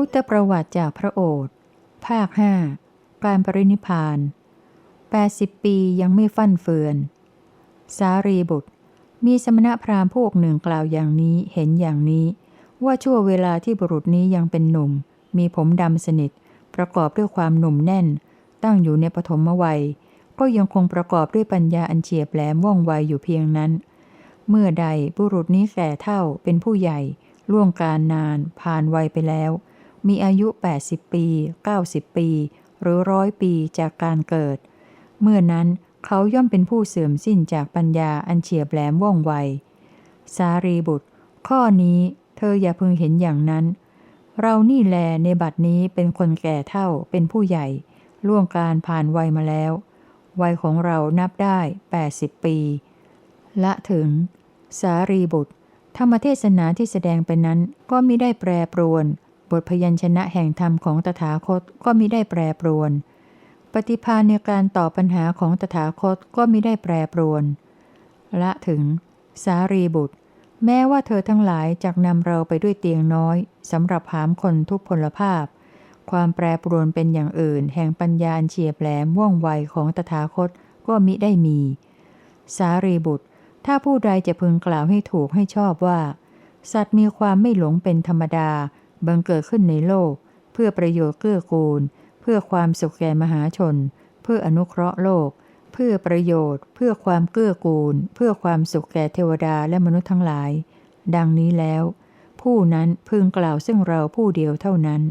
พุทธประวัติจากพระโอษฐ์ภาคห้าการปรินิพพาน 80 ปียังไม่ฟั่นเฟือน สารีบุตร มีสมณพราหมณ์พวกหนึ่งกล่าวอย่างนี้เห็นอย่างนี้ ว่าชั่วเวลาที่บุรุษนี้ยังเป็นหนุ่ม มีผมดำสนิท ประกอบด้วยความหนุ่มแน่น ตั้งอยู่ในปฐมวัย ก็ยังคงประกอบด้วยปัญญาอันเฉียบแหลมว่องไวอยู่เพียงนั้น เมื่อใดบุรุษนี้แก่เท่าเป็นผู้ใหญ่ ล่วงการนาน ผ่านวัยไปแล้ว มีอายุ 80 ปี 90 ปี หรือร้อยปีจากการเกิด เมื่อนั้นเขาย่อมเป็นผู้เสื่อมสิ้นจากปัญญาอันเฉียบแหลมว่องไว สารีบุตร ข้อนี้เธออย่าพึงเห็นอย่างนั้น เรานี่แลในบัดนี้เป็นคนแก่เท่าเป็นผู้ใหญ่ ล่วงการผ่านวัยมาแล้ว วัยของเรานับได้ 80 ปี ละถึง สารีบุตร ธรรมเทศนาที่แสดงไปนั้นก็มิได้แปรปรวน บทพยัญชนะแห่งธรรมของตถาคตก็มิได้แปรปรวน ปฏิภาณในการตอบปัญหาของตถาคตก็มิได้แปรปรวน ละถึง สารีบุตร แม้ว่าเธอทั้งหลายจักนำเราไปด้วยเตียงน้อยสำหรับหามคนทุกพลภาพ ความแปรปรวนเป็นอย่างอื่น แห่งปัญญาเฉียบแหลมว่องไวของตถาคตก็มิได้มี สารีบุตร ถ้าผู้ใดจะพึงกล่าวให้ถูกให้ชอบว่า สัตว์มีความไม่หลงเป็นธรรมดา บังเกิดขึ้นในโลก เพื่อประโยชน์เกื้อกูล เพื่อความสุขแก่มหาชน เพื่ออนุเคราะห์โลก เพื่อประโยชน์ เพื่อความเกื้อกูล เพื่อความสุขแก่เทวดาและมนุษย์ทั้งหลาย ดังนี้แล้ว ผู้นั้นพึงกล่าวซึ่งเราผู้เดียวเท่านั้น